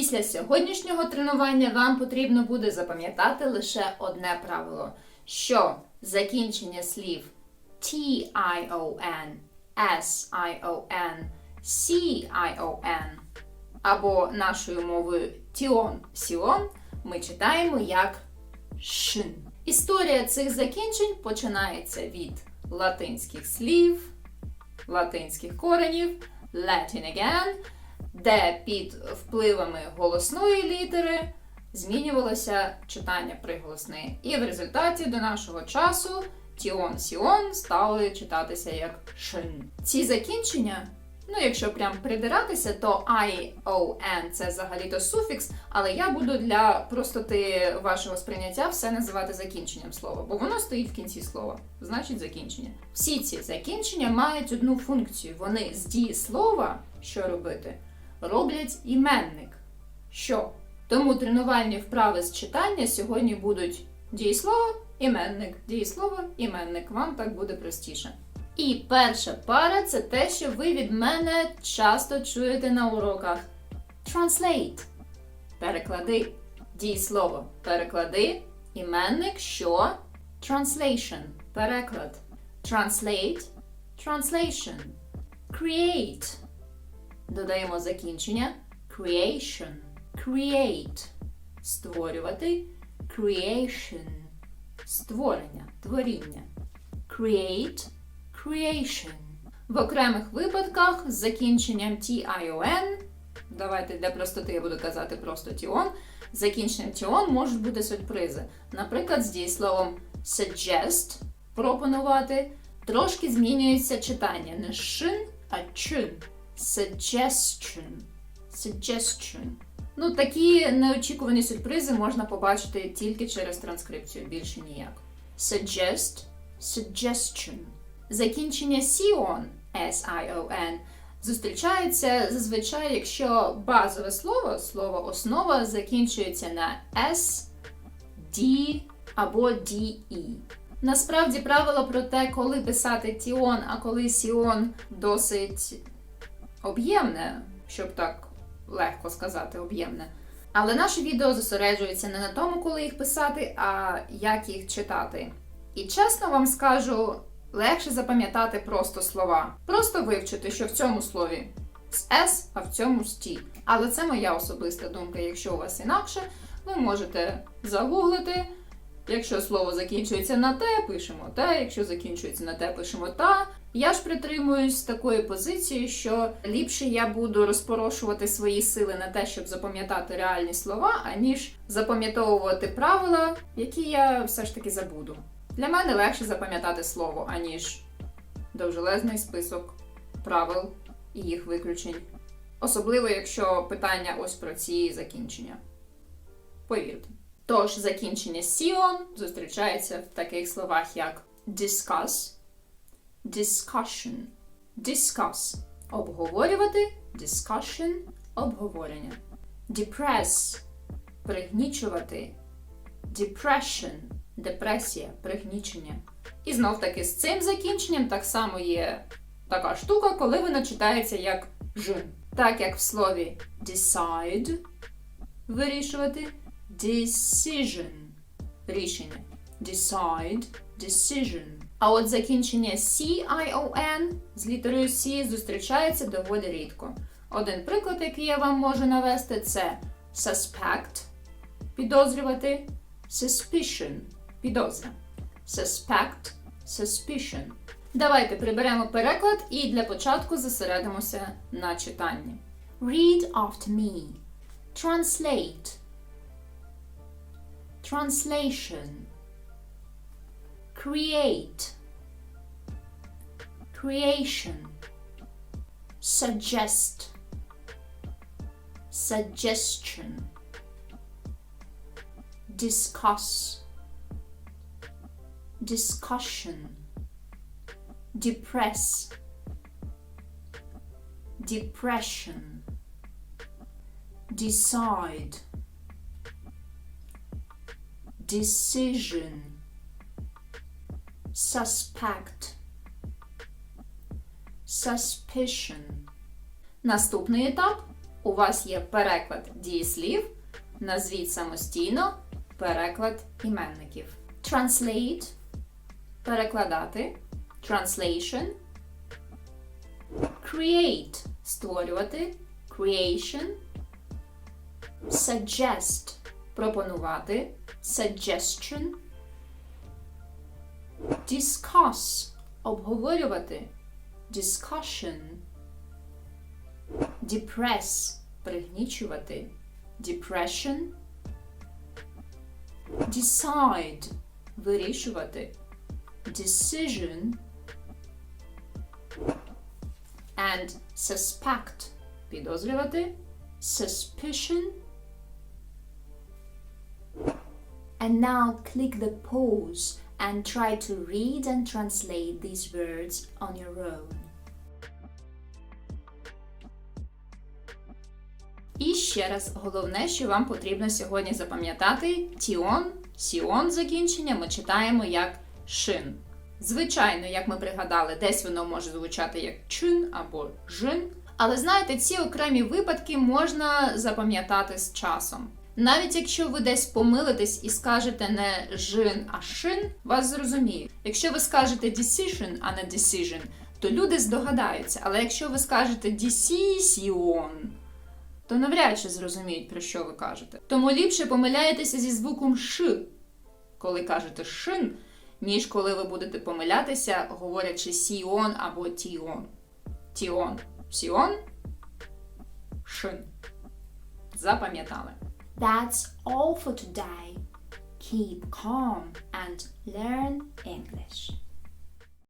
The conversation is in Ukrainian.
Після сьогоднішнього тренування вам потрібно буде запам'ятати лише одне правило, що закінчення слів T-I-O-N, S-I-O-N, C-I-O-N або нашою мовою Тіон Сіон ми читаємо як шин. Історія цих закінчень починається від латинських слів, латинських коренів, Latin again, де під впливами голосної літери змінювалося читання приголосної. І в результаті до нашого часу Тіон Сіон стали читатися як шин. Ці закінчення, ну якщо прям придиратися, то I-O-N це взагалі-то суфікс, але я буду для простоти вашого сприйняття все називати закінченням слова, бо воно стоїть в кінці слова, значить закінчення. Всі ці закінчення мають одну функцію. Вони з дієслова, що робити, роблять іменник. Що? Тому тренувальні вправи з читання сьогодні будуть дієслово, іменник, дієслово, іменник. Вам так буде простіше. І перша пара це те, що ви від мене часто чуєте на уроках. Translate. Переклади. Дієслово. Переклади. Іменник що? Translation. Переклад. Translate. Translation. Create. Додаємо закінчення. Creation. Create. Створювати. Creation. Створення. Творіння. Create. Creation. В окремих випадках з закінченням TION, давайте для простоти я буду казати просто TION, з закінченням TION можуть бути сюрпризи. Наприклад, з дієсловом suggest пропонувати трошки змінюється читання. Не шин, а чин. Suggestion. Suggestion. Ну, такі неочікувані сюрпризи можна побачити тільки через транскрипцію, більше ніяк. Suggest, suggestion. Закінчення Sion, S-I-O-N, зустрічається зазвичай, якщо базове слово, слово основа, закінчується на S, D або DE. Насправді правило про те, коли писати Тіон, а коли Сіон досить об'ємне, щоб так легко сказати, об'ємне. Але наше відео зосереджується не на тому, коли їх писати, а як їх читати. І чесно вам скажу, легше запам'ятати просто слова. Просто вивчити, що в цьому слові з S, а в цьому з T. Але це моя особиста думка. Якщо у вас інакше, ви можете загуглити. Якщо слово закінчується на те, пишемо те, якщо закінчується на те, пишемо та. Я ж притримуюсь такої позиції, що ліпше я буду розпорошувати свої сили на те, щоб запам'ятати реальні слова, аніж запам'ятовувати правила, які я все ж таки забуду. Для мене легше запам'ятати слово, аніж довжелезний список правил і їх виключень. Особливо, якщо питання ось про ці закінчення. Повірте. Тож закінчення Сіон зустрічається в таких словах, як discuss, discussion, discuss – обговорювати, discussion – обговорення. Depress – пригнічувати, depression – депресія, пригнічення. І знов таки з цим закінченням так само є така штука, коли вона читається як ж. Так як в слові decide вирішувати, decision рішення. Decide, decision. А от закінчення C-I-O-N з літерою C зустрічається доволі рідко. Один приклад, який я вам можу навести, це suspect підозрювати, suspicion підозра. Suspect, suspicion. Давайте приберемо переклад і для початку зосередимося на читанні. Read after me. Translate. Translation. Create. Creation. Suggest. Suggestion. Discuss. Discussion. Depress. Depression. Decide. Decision. Suspect. Suspicion. Наступний етап у вас є переклад дієслів, назвіть самостійно переклад іменників. Translate перекладати. Translation. Create створювати. Creation. Suggest пропонувати. Suggestion. Discuss обговорювати. Discussion. Depress пригнічувати. Depression. Decide вирішувати. Decision. And suspect підозрювати. Suspicion. And now click the pause and try to read and translate these words on your own. І ще раз, головне, що вам потрібно сьогодні запам'ятати: тіон, сіон закінчення ми читаємо як шин. Звичайно, як ми пригадали, десь воно може звучати як чин або жин. Але знаєте, ці окремі випадки можна запам'ятати з часом. Навіть якщо ви десь помилитесь і скажете не жин, а шин, вас зрозуміють. Якщо ви скажете decision, а не decision, то люди здогадаються. Але якщо ви скажете decision, то навряд чи зрозуміють, про що ви кажете. Тому ліпше помиляєтеся зі звуком ш, коли кажете шин, ніж коли ви будете помилятися, говорячи сіон або тіон. Тіон, сіон, шин. Запам'ятали. That's all for today. Keep calm and learn English.